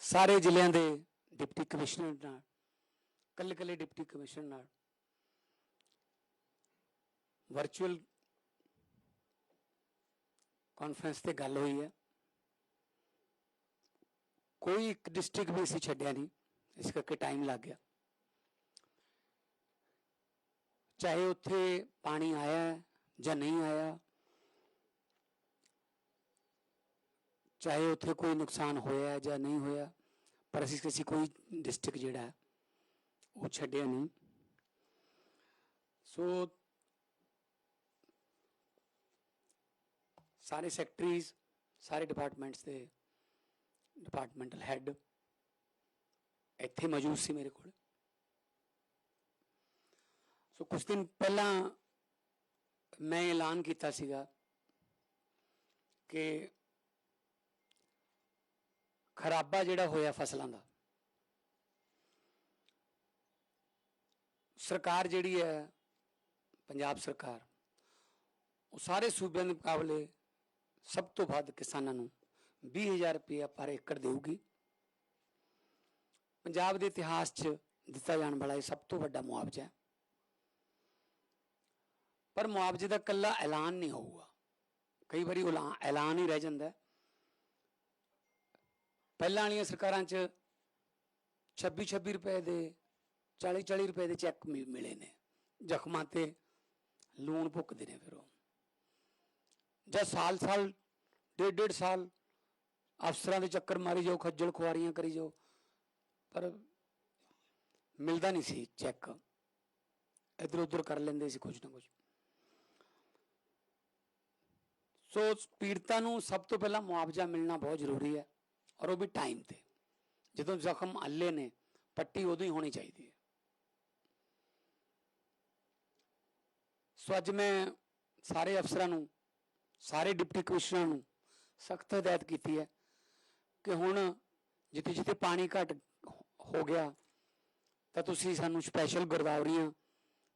ਸਾਰੇ ਜ਼ਿਲ੍ਹਿਆਂ ਦੇ ਡਿਪਟੀ ਕਮਿਸ਼ਨਰ ਨਾਲ, ਕੱਲੇ ਕੱਲੇ ਡਿਪਟੀ ਕਮਿਸ਼ਨਰ ਨਾਲ, ਵਰਚੁਅਲ ਕਾਨਫਰੰਸ ਤੇ ਗੱਲ ਹੋਈ ਹੈ। ਕੋਈ ਇੱਕ ਡਿਸਟ੍ਰਿਕਟ ਵੀ ਅਸੀਂ ਛੱਡਿਆ ਨਹੀਂ, ਇਸ ਕਰਕੇ ਟਾਈਮ ਲੱਗ ਗਿਆ। ਚਾਹੇ ਉੱਥੇ ਪਾਣੀ ਆਇਆ ਜਾਂ ਨਹੀਂ ਆਇਆ ਚਾਹੇ ਉੱਥੇ ਕੋਈ ਨੁਕਸਾਨ ਹੋਇਆ ਜਾਂ ਨਹੀਂ ਹੋਇਆ, ਪਰ ਅਸੀਂ ਕਿਸੇ ਕੋਈ ਡਿਸਟ੍ਰਿਕਟ ਜਿਹੜਾ ਉਹ ਛੱਡਿਆ ਨਹੀਂ। ਸੋ ਸਾਰੇ ਸੈਕਟਰੀਜ਼ ਸਾਰੇ ਡਿਪਾਰਟਮੈਂਟਸ ਦੇ ਡਿਪਾਰਟਮੈਂਟਲ ਹੈੱਡ ਇੱਥੇ ਮੌਜੂਦ ਸੀ ਮੇਰੇ ਕੋਲ। ਸੋ ਕੁਝ ਦਿਨ ਪਹਿਲਾਂ ਮੈਂ ਐਲਾਨ ਕੀਤਾ ਸੀਗਾ ਕਿ ਖਰਾਬਾ ਜਿਹੜਾ ਹੋਇਆ ਫਸਲਾਂ ਦਾ। ਸਰਕਾਰ ਜਿਹੜੀ ਹੈ, ਪੰਜਾਬ ਸਰਕਾਰ, ਉਹ ਸਾਰੇ ਸੂਬਿਆਂ ਦੇ ਮੁਕਾਬਲੇ ਸਭ ਤੋਂ ਵੱਧ ਕਿਸਾਨਾਂ ਨੂੰ 20000 ਰੁਪਏ ਪਰ ਏਕੜ ਦੇਊਗੀ। ਪੰਜਾਬ ਦੇ ਇਤਿਹਾਸ 'ਚ ਦਿੱਤਾ ਜਾਣ ਵਾਲਾ ਇਹ ਸਭ ਤੋਂ ਵੱਡਾ ਮੁਆਵਜ਼ਾ ਹੈ। ਪਰ ਮੁਆਵਜ਼ੇ ਦਾ ਕੱਲਾ ਐਲਾਨ ਨਹੀਂ ਹੋਊਗਾ। ਕਈ ਵਾਰੀ ਉਹ ਐਲਾਨ- ਐਲਾਨ ਹੀ ਰਹਿ ਜਾਂਦਾ ਹੈ। ਪਹਿਲਾਂ ਵਾਲੀਆਂ ਸਰਕਾਰਾਂ 'ਚ 26 26 ਰੁਪਏ ਦੇ 40 40 ਰੁਪਏ ਦੇ ਚੈੱਕ ਮਿ- ਮਿਲੇ ਨੇ। ਜ਼ਖਮਾਂ ਤੇ ਲੂਣ ਭੁੱਕਦੇ ਨੇ ਫਿਰ ਉਹ। ਜਾਂ ਸਾਲ ਸਾਲ ਡੇਢ ਡੇਢ ਸਾਲ ਅਫਸਰਾਂ ਦੇ ਚੱਕਰ ਮਾਰੀ ਜਾਓ, ਖੱਜਲ ਖੁਆਰੀਆਂ ਕਰੀ ਜਾਓ, ਪਰ ਮਿਲਦਾ ਨਹੀਂ ਸੀ ਚੈੱਕ। ਇਧਰ ਉਧਰ ਕਰ ਲੈਂਦੇ ਸੀ ਕੁਝ ਨਾ ਕੁਝ। ਸੋ ਪੀੜਤਾਂ ਨੂੰ ਸਭ ਤੋਂ ਪਹਿਲਾਂ ਮੁਆਵਜ਼ਾ ਮਿਲਣਾ ਬਹੁਤ ਜ਼ਰੂਰੀ ਹੈ। ਔਰ ਉਹ ਵੀ ਟਾਈਮ ਤੇ। ਜਦੋਂ ਜ਼ਖਮ ਅੱਲੇ ਨੇ, ਪੱਟੀ ਉਦੋਂ ਹੀ ਹੋਣੀ ਚਾਹੀਦੀ ਹੈ। ਸੋ ਅੱਜ ਮੈਂ ਸਾਰੇ ਅਫਸਰਾਂ ਨੂੰ, ਸਾਰੇ ਡਿਪਟੀ ਕਮਿਸ਼ਨਰਾਂ ਨੂੰ ਸਖਤ ਹਦਾਇਤ ਕੀਤੀ ਹੈ ਕਿ ਹੁਣ ਜਿੱਥੇ ਜਿੱਥੇ ਪਾਣੀ ਘਟ ਹੋ ਗਿਆ, ਤਾਂ ਤੁਸੀਂ ਸਾਨੂੰ ਸਪੈਸ਼ਲ ਗਰਦਾਵਰੀਆਂ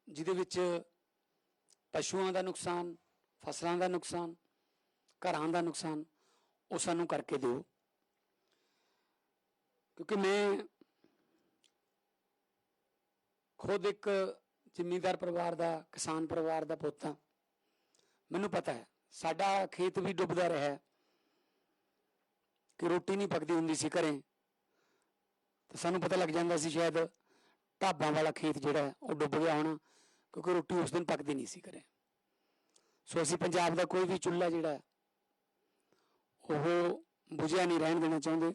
ਜਿਹਦੇ ਵਿੱਚ ਪਸ਼ੂਆਂ ਦਾ ਨੁਕਸਾਨ, ਫਸਲਾਂ ਦਾ ਨੁਕਸਾਨ, ਘਰਾਂ ਦਾ ਨੁਕਸਾਨ, ਉਹ ਸਾਨੂੰ ਕਰਕੇ ਦਿਓ। ਕਿਉਂਕਿ ਮੈਂ ਖੁਦ ਇੱਕ ਜ਼ਿਮੀਂਦਾਰ ਪਰਿਵਾਰ ਦਾ, ਕਿਸਾਨ ਪਰਿਵਾਰ ਦਾ ਪੁੱਤ ਹਾਂ। ਮੈਨੂੰ ਪਤਾ ਹੈ, ਸਾਡਾ ਖੇਤ ਵੀ ਡੁੱਬਦਾ ਰਿਹਾ ਕਿ ਰੋਟੀ ਨਹੀਂ ਪੱਕਦੀ ਹੁੰਦੀ ਸੀ ਘਰੇ। ਤਾਂ ਸਾਨੂੰ ਪਤਾ ਲੱਗ ਜਾਂਦਾ ਸੀ ਸ਼ਾਇਦ ਢਾਬਾਂ ਵਾਲਾ ਖੇਤ ਜਿਹੜਾ ਉਹ ਡੁੱਬ ਗਿਆ ਹੋਣਾ, ਕਿਉਂਕਿ ਰੋਟੀ ਉਸ ਦਿਨ ਪੱਕਦੀ ਨਹੀਂ ਸੀ ਘਰੇ। ਸੋ ਅਸੀਂ ਪੰਜਾਬ ਦਾ ਕੋਈ ਵੀ ਚੁੱਲ੍ਹਾ ਜਿਹੜਾ ਉਹ ਬੁਝਿਆ ਨਹੀਂ, ਰਹਿਣ ਦੇਣਾ ਚਾਹੁੰਦੇ।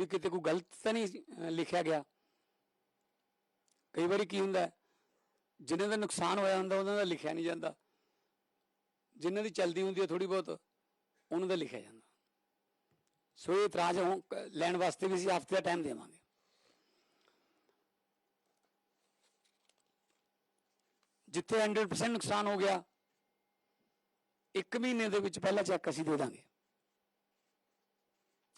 ਵੀ ਕਿਤੇ ਕੋਈ ਗਲਤ ਤਾਂ ਨਹੀਂ ਲਿਖਿਆ ਗਿਆ। ਕਈ ਵਾਰੀ ਕੀ ਹੁੰਦਾ ਹੈ, ਜਿਨ੍ਹਾਂ ਦਾ ਨੁਕਸਾਨ ਹੋਇਆ ਹੁੰਦਾ ਉਹਨਾਂ ਦਾ ਲਿਖਿਆ ਨਹੀਂ ਜਾਂਦਾ। ਜਿਨ੍ਹਾਂ ਦੀ ਚਲਦੀ ਹੁੰਦੀ ਹੈ ਥੋੜੀ ਬਹੁਤ ਉਹਨਾਂ ਦਾ ਲਿਖਿਆ ਜਾਂਦਾ। ਸੋ ਇਹ ਇਤਰਾਜ਼ ਹੋ- ਲੈਣ ਵਾਸਤੇ ਵੀ ਅਸੀਂ ਹਫ਼ਤੇ ਦਾ ਟਾਈਮ ਦੇਵਾਂਗੇ। ਜਿੱਥੇ 100% ਨੁਕਸਾਨ ਹੋ ਗਿਆ ਇੱਕ ਮਹੀਨੇ ਦੇ ਵਿੱਚ ਪਹਿਲਾ ਚੈੱਕ ਅਸੀਂ ਦੇ ਦਾਂਗੇ।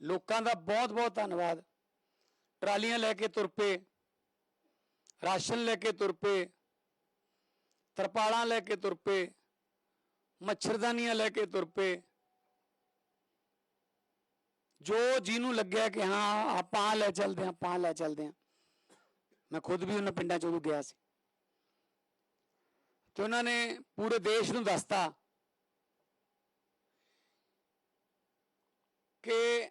ਲੋਕਾਂ ਦਾ ਬਹੁਤ ਬਹੁਤ ਧੰਨਵਾਦ। ਟਰਾਲੀਆਂ ਲੈ ਕੇ ਤੁਰ ਪਏ, ਰਾਸ਼ਨ ਲੈ ਕੇ ਤੁਰ ਪਏ, ਤਰਪਾਲਾਂ ਲੈ ਕੇ ਤੁਰ ਪਏ, ਮੱਛਰਦਾਨੀਆਂ ਲੈ ਕੇ ਤੁਰ ਪਏ। ਜੋ ਜਿਹਨੂੰ ਲੱਗਿਆ ਕਿ ਹਾਂ, ਆਪਾਂ ਲੈ ਚੱਲਦੇ ਹਾਂ, ਆਪਾਂ ਲੈ ਚੱਲਦੇ ਹਾਂ। ਮੈਂ ਖੁਦ ਵੀ ਉਹਨਾਂ ਪਿੰਡਾਂ ਚ ਉਦੋਂ ਗਿਆ ਸੀ। ਤੇ ਉਹਨਾਂ ਨੇ ਪੂਰੇ ਦੇਸ਼ ਨੂੰ ਦੱਸਤਾ ਕਿ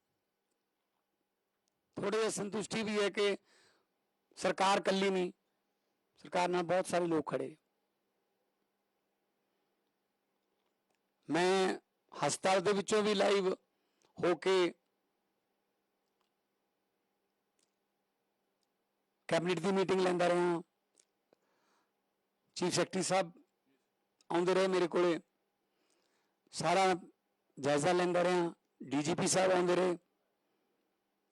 ਥੋੜੀ ਜਿਹੀ ਸੰਤੁਸ਼ਟੀ ਵੀ ਹੈ ਕਿ ਸਰਕਾਰ ਕੱਲੀ ਨਹੀਂ, ਸਰਕਾਰ ਨਾਲ ਬਹੁਤ ਸਾਰੇ ਲੋਕ ਖੜੇ ਮੈਂ ਹਸਪਤਾਲ ਦੇ ਵਿੱਚੋਂ ਵੀ ਲਾਈਵ ਹੋ ਕੇ ਕੈਬਨਿਟ ਦੀ ਮੀਟਿੰਗ ਲੈਂਦਾ ਰਿਹਾ। ਚੀਫ ਸੈਕਟਰੀ ਸਾਹਿਬ ਆਉਂਦੇ ਰਹੇ ਮੇਰੇ ਕੋਲੇ। ਸਾਰਾ ਜਾਇਜ਼ਾ ਲੈਂਦਾ ਰਿਹਾ। ਡੀਜੀਪੀ ਸਾਹਿਬ ਆਉਂਦੇ ਰਹੇ।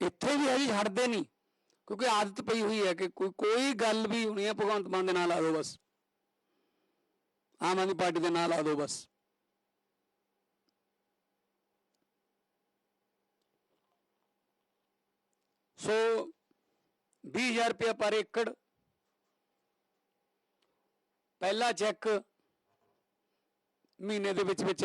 ਇੱਥੇ ਵੀ ਹੈ ਹਟਦੇ ਨਹੀਂ, ਕਿਉਂਕਿ ਆਦਤ ਪਈ ਹੋਈ ਹੈ ਕਿ ਕੋਈ ਕੋਈ ਗੱਲ ਵੀ ਹੋਣੀ ਹੈ, ਭਗਵੰਤ ਮਾਨ ਦੇ ਨਾਲ ਆ ਦਿਓ ਬਸ। ਆਮ ਆਦਮੀ ਪਾਰਟੀ ਦੇ ਨਾਲ ਆ ਦਿਓ ਬਸ। ਸੋ 20000 ਰੁਪਇਆ ਪਰ ਏਕੜ। ਪਹਿਲਾ ਚੈੱਕ ਮਹੀਨੇ ਦੇ ਵਿੱਚ ਵਿੱਚ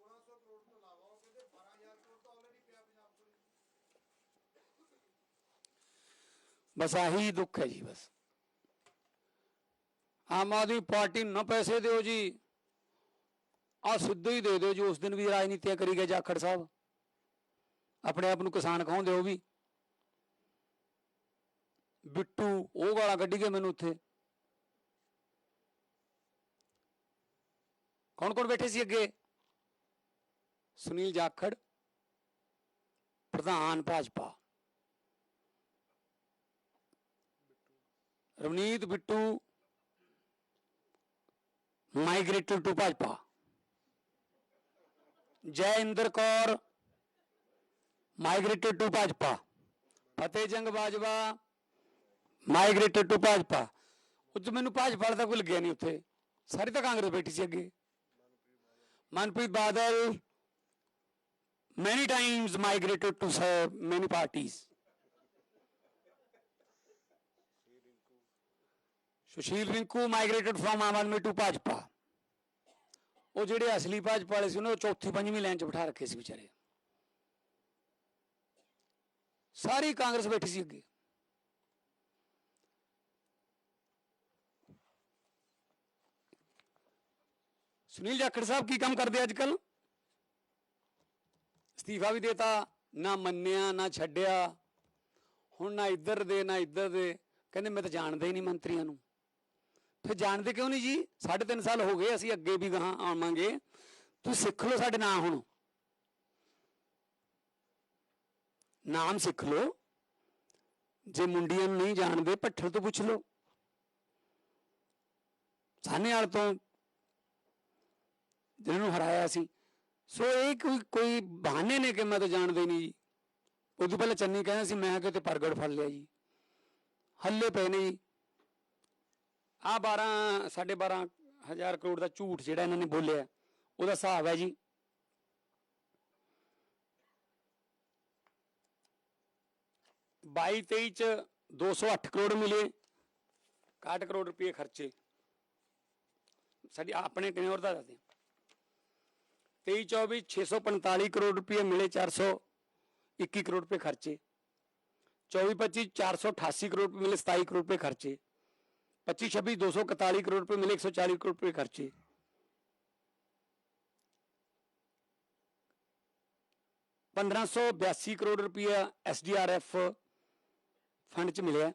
1600 ਕਰੋੜ ਤੋਂ ਇਲਾਵਾ ਉਹ ਕਹਿੰਦੇ 12000 ਕਰੋੜ ਤਾਂ ਆਲਰੇਡੀ ਪਿਆ ਪੰਜਾਬ ਕੋਲ ਬਸ ਆਹੀ ਦੁੱਖ ਹੈ ਜੀ ਬਸ। ਆਮ ਆਦਮੀ ਪਾਰਟੀ ਨੂੰ ਨਾ ਪੈਸੇ ਦਿਓ ਜੀ। ਆ ਸਿੱਧੂ ਹੀ ਦੇ ਦਿਓ ਜੀ, ਉਸ ਦਿਨ ਵੀ ਰਾਜਨੀਤੀਆਂ ਕਰੀ ਗਏ ਜਾਖੜ ਸਾਹਿਬ। ਆਪਣੇ ਆਪ ਨੂੰ ਕਿਸਾਨ ਕਹਾਉਂਦੇ ਉਹ ਵੀ ਬਿੱਟੂ, ਉਹ ਗਾਲਾਂ ਕੱਢੀ ਗਏ ਮੈਨੂੰ ਉੱਥੇ। ਕੌਣ ਕੌਣ ਬੈਠੇ ਸੀ ਅੱਗੇ? ਸੁਨੀਲ ਜਾਖੜ, ਪ੍ਰਧਾਨ Bhajpa. Ravneet Bittu migrated to Bhajpa. Jai Inder Kaur migrated to Bhajpa. Fateh Jang Bajwa migrated to Bhajpa. ਉਹ 'ਚ ਮੈਨੂੰ ਭਾਜਪਾ ਦਾ ਕੋਈ ਲੱਗਿਆ ਨਹੀਂ ਉੱਥੇ। ਸਾਰੀ ਤਾਂ ਕਾਂਗਰਸ ਬੈਠੀ ਸੀ ਅੱਗੇ। Manpreet Badal many times migrated to serve many parties. Sushil Rinku migrated from Aam Aadmi to Bhajpa ਉਹ ਜਿਹੜੇ ਅਸਲੀ ਭਾਜਪਾ ਵਾਲੇ ਸੀ, ਉਹਨਾਂ ਨੂੰ ਚੌਥੀ ਪੰਜਵੀਂ ਲਾਈਨ 'ਚ ਬਿਠਾ ਰੱਖੇ ਸੀ ਵਿਚਾਰੇ। ਸਾਰੀ ਕਾਂਗਰਸ ਬੈਠੀ ਸੀ ਅੱਗੇ। ਸੁਨੀਲ ਜਾਖੜ ਸਾਹਿਬ ਕੀ ਕੰਮ ਕਰਦੇ ਅੱਜ ਕੱਲ੍ਹ? ਅਸਤੀਫਾ ਵੀ ਦੇਤਾ, ਨਾ ਮੰਨਿਆ, ਨਾ ਛੱਡਿਆ। ਹੁਣ ਨਾ ਇੱਧਰ ਦੇ, ਨਾ ਇੱਧਰ ਦੇ। ਕਹਿੰਦੇ ਮੈਂ ਤਾਂ ਜਾਣਦਾ ਹੀ ਨਹੀਂ ਮੰਤਰੀਆਂ ਨੂੰ। ਫਿਰ ਜਾਣਦੇ ਕਿਉਂ ਨਹੀਂ ਜੀ? ਸਾਢੇ ਤਿੰਨ ਸਾਲ ਹੋ ਗਏ, ਅਸੀਂ ਅੱਗੇ ਵੀ ਗਾਹਾਂ ਆਵਾਂਗੇ। ਤੁਸੀਂ ਸਿੱਖ ਲਓ ਸਾਡੇ ਨਾਂ ਹੁਣ। ਨਾਮ ਸਿੱਖ ਲਓ। ਜੇ ਮੁੰਡੀਆਂ ਨੂੰ ਨਹੀਂ ਜਾਣਦੇ, ਭੱਠਲ ਤੋਂ ਪੁੱਛ ਲਓ। ਸਾਹਨੇ ਵਾਲ ਤੋਂ, ਜਿਹਨਾਂ ਨੂੰ ਹਰਾਇਆ ਸੀ। ਸੋ ਇਹ ਕੋਈ ਕੋਈ ਬਹਾਨੇ ਨੇ ਕਿ ਮੈਂ ਤਾਂ ਜਾਣਦੇ ਨਹੀਂ ਜੀ। ਉਦੋਂ ਪਹਿਲਾਂ ਚੰਨੀ ਕਹਿੰਦਾ ਸੀ, ਮੈਂ ਕਿਤੇ ਪ੍ਰਗਟ ਫੜ ਲਿਆ ਜੀ। ਹੱਲੇ ਪਏ ਨੇ ਜੀ। ਆ 12 12.5 ਹਜ਼ਾਰ ਕਰੋੜ ਦਾ ਝੂਠ ਜਿਹੜਾ ਇਹਨਾਂ ਨੇ ਬੋਲਿਆ, ਉਹਦਾ ਹਿਸਾਬ ਹੈ ਜੀ। ਬਾਈ 23 ਚ 208 ਕਰੋੜ ਮਿਲੇ 61 ਕਰੋੜ ਰੁਪਏ ਖਰਚੇ। ਸਾਡੀ ਆਪਣੇ ਟੈਨਿਓਰ ਦਾ ਦੱਸਦੇ ਹਾਂ 23 24 645 ਕਰੋੜ ਰੁਪਏ ਮਿਲੇ 421 ਕਰੋੜ ਰੁਪਏ ਖਰਚੇ। 24 25 488 ਕਰੋੜ ਰੁਪਏ ਮਿਲੇ 27 ਕਰੋੜ ਰੁਪਏ ਖਰਚੇ। 25 26 241 ਕਰੋੜ ਰੁਪਏ ਮਿਲੇ 140 ਕਰੋੜ ਰੁਪਏ ਖਰਚੇ। ਪੰਦਰਾਂ ਸੌ ਬਿਆਸੀ ਕਰੋੜ ਰੁਪਇਆ ਐਸਡੀਆਰਐਫ ਫੰਡ ਚ ਮਿਲਿਆ।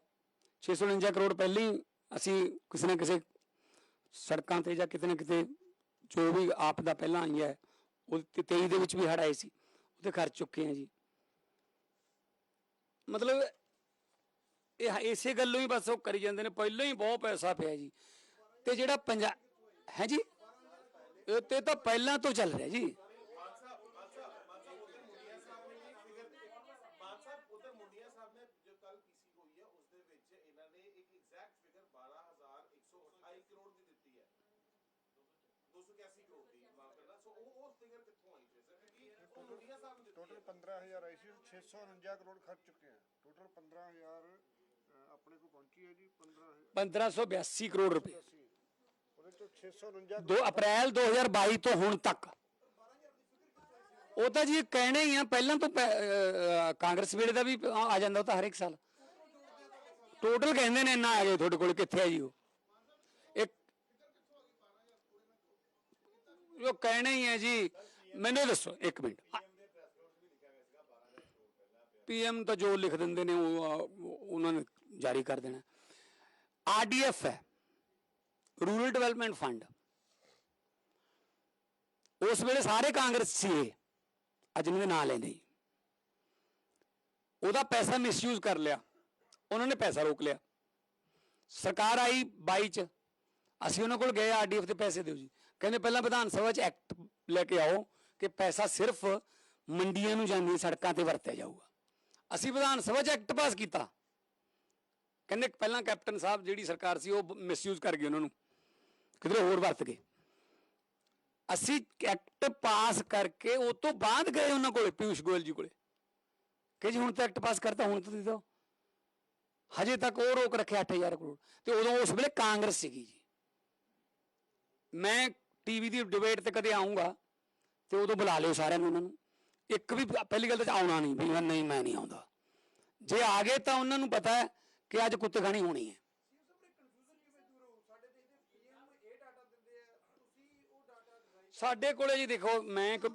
649 ਕਰੋੜ ਪਹਿਲਾਂ ਹੀ ਅਸੀਂ ਕਿਸੇ ਨਾ ਕਿਸੇ ਸੜਕਾਂ ਤੇ ਜਾਂ ਕਿਤੇ ਨਾ ਕਿਤੇ ਜੋ ਵੀ ਆਪ ਦਾ ਪਹਿਲਾਂ ਆਈ ਹੈ ਉਹ ਤੇ 23 ਦੇ ਵਿੱਚ ਵੀ ਹੜ ਆਏ ਸੀ ਉਹਤੇ ਖਰਚ ਚੁੱਕੇ ਆ ਜੀ। ਮਤਲਬ ਇਹ ਇਸੇ ਗੱਲੋਂ ਹੀ ਬਸ ਉਹ ਕਰੀ ਜਾਂਦੇ ਨੇ, ਪਹਿਲਾਂ ਹੀ ਬਹੁਤ ਪੈਸਾ ਪਿਆ ਜੀ। ਤੇ ਜਿਹੜਾ ਪੰਜਾਬ ਹੈ ਜੀ? ਇਹ ਤੇ ਤਾਂ ਪਹਿਲਾਂ ਤੋਂ ਚੱਲ ਰਿਹਾ ਜੀ। ਕਰੋੜ ਦੀ ਦਿੱਤੀ ਹੈ। 281 ਕਰੋੜ ਦੀ? ਸੋ ਉਹ ਉਹ ਫਿਗਰ ਕਿੱਥੋਂ ਆਈ ਫਿਰ? ਸਰ ਕਿਉਂਕਿ ਉਹ ਮੁੰਡੀਆਂ ਸਾਹਿਬ ਨੇ ਦਿੱਤੀ ਟੋਟਲ 15000 ਆਈ ਸੀ 649 ਕਰੋੜ ਖਰਚ ਚੁੱਕੇ ਆ। ਟੋਟਲ 15000 ਆਪਣੇ ਕੋਲ ਪਹੁੰਚੀ ਹੈ ਜੀ 15000 1582 ਕਰੋੜ ਰੁਪਏ। ਉਹਦੇ ਚੋਂ 649 2 ਅਪ੍ਰੈਲ 2022 ਤੋਂ ਹੁਣ ਤੱਕ। ਉਹ ਤਾਂ ਜੀ ਕਹਿਣੇ ਹੀ ਆ ਪਹਿਲਾਂ ਤੋਂ ਪੈ- ਅਹ, ਅਹ, ਕਾਂਗਰਸ ਵੇਲੇ ਦਾ ਵੀ ਆ ਆ ਜਾਂਦਾ ਉਹ ਤਾਂ ਹਰ ਇੱਕ ਸਾਲ। ਟੋਟਲ ਕਹਿੰਦੇ ਨੇ ਇੰਨਾ ਆ ਗਏ ਤੁਹਾਡੇ ਕੋਲ ਕਿੱਥੇ ਆ ਜੀ ਉਹ? ਉਹ ਕਹਿਣਾ ਹੀ ਹੈ ਜੀ। ਮੈਨੂੰ ਦੱਸੋ ਇੱਕ ਮਿੰਟ। ਪੀਐਮ ਤਾਂ ਜੋ ਲਿਖ ਦਿੰਦੇ ਨੇ ਉਹ ਉਹਨਾਂ ਨੇ ਜਾਰੀ ਕਰ ਦੇਣਾ। ਆਰਡੀਐਫ ਹੈ ਰੂਰਲ ਡਿਵੈਲਪਮੈਂਟ ਫੰਡ। ਉਸ ਵੇਲੇ ਸਾਰੇ ਕਾਂਗਰਸ ਸੀ ਅੱਜ ਇਹਨਾਂ ਦੇ ਨਾਂ ਲੈਂਦੇ ਉਹਦਾ ਪੈਸਾ ਮਿਸਯੂਜ਼ ਕਰ ਲਿਆ ਉਹਨਾਂ ਨੇ ਪੈਸਾ ਰੋਕ ਲਿਆ। ਸਰਕਾਰ ਆਈ 22 ਚ ਅਸੀਂ ਉਹਨਾਂ ਕੋਲ ਗਏ ਆਰਡੀਐਫ ਤੇ ਪੈਸੇ ਦਿਓ ਜੀ। ਕਹਿੰਦੇ ਪਹਿਲਾਂ ਵਿਧਾਨ ਸਭਾ ਚ ਐਕਟ ਲੈ ਕੇ ਆਓ ਕਿ ਪੈਸਾ ਸਿਰਫ ਮੰਡੀਆਂ ਨੂੰ ਜਾਂਦੀਆਂ ਸੜਕਾਂ ਤੇ ਵਰਤਿਆ ਜਾਊਗਾ। ਅਸੀਂ ਵਿਧਾਨ ਸਭਾ ਚ ਐਕਟ ਪਾਸ ਕੀਤਾ। ਕਹਿੰਦੇ ਪਹਿਲਾਂ ਕੈਪਟਨ ਸਾਹਿਬ ਜਿਹੜੀ ਸਰਕਾਰ ਸੀ, ਉਹ ਮਿਸਯੂਜ਼ ਕਰ ਗਈ ਉਹਨਾਂ ਨੂੰ। ਕਿਧਰੇ ਹੋਰ ਵਰਤ ਗਏ। ਅਸੀਂ ਐਕਟ ਪਾਸ ਕਰਕੇ ਉਹ ਤੋਂ ਬਾਅਦ ਗਏ ਉਹਨਾਂ ਕੋਲੇ ਪਿਊਸ਼ ਗੋਇਲ ਜੀ ਕੋਲੇ। ਕਿ ਜੀ ਹੁਣ ਤਾਂ ਐਕਟ ਪਾਸ ਕਰਤਾ, ਹੁਣ ਤਾਂ ਦੇ ਦਿਓ। ਹਜੇ ਤੱਕ ਉਹ ਰੋਕ ਰੱਖਿਆ 8000 ਕਰੋੜ। ਤੇ ਉਦੋਂ ਉਸ ਵੇਲੇ ਕਾਂਗਰਸ ਸੀਗੀ ਜੀ। ਮੈਂ ਟੀਵੀ ਦੀ ਡਿਬੇਟ ਤੇ ਕਦੇ ਆਉਂਗਾ ਤੇ ਉਦੋਂ ਬੁਲਾ ਲਿਓ ਸਾਰਿਆਂ ਨੂੰ ਉਹਨਾਂ ਨੂੰ। ਇੱਕ ਵੀ ਪਹਿਲੀ ਗੱਲ ਤਾਂ ਆਉਣਾ ਨਹੀਂ, ਵੀ ਮੈਂ ਨਹੀਂ ਮੈਂ ਨਹੀਂ ਆਉਂਦਾ। ਜੇ ਆ ਗਏ ਤਾਂ ਉਹਨਾਂ ਨੂੰ ਪਤਾ ਹੈ ਕਿ ਅੱਜ ਕੁੱਤੇ ਖਾਣੀ ਹੋਣੀ ਹੈ। ਸਾਡੇ ਤੇ ਸਾਡੇ ਕੋਲੇ ਜੀ ਦੇਖੋ, ਮੈਂ ਇੱਕ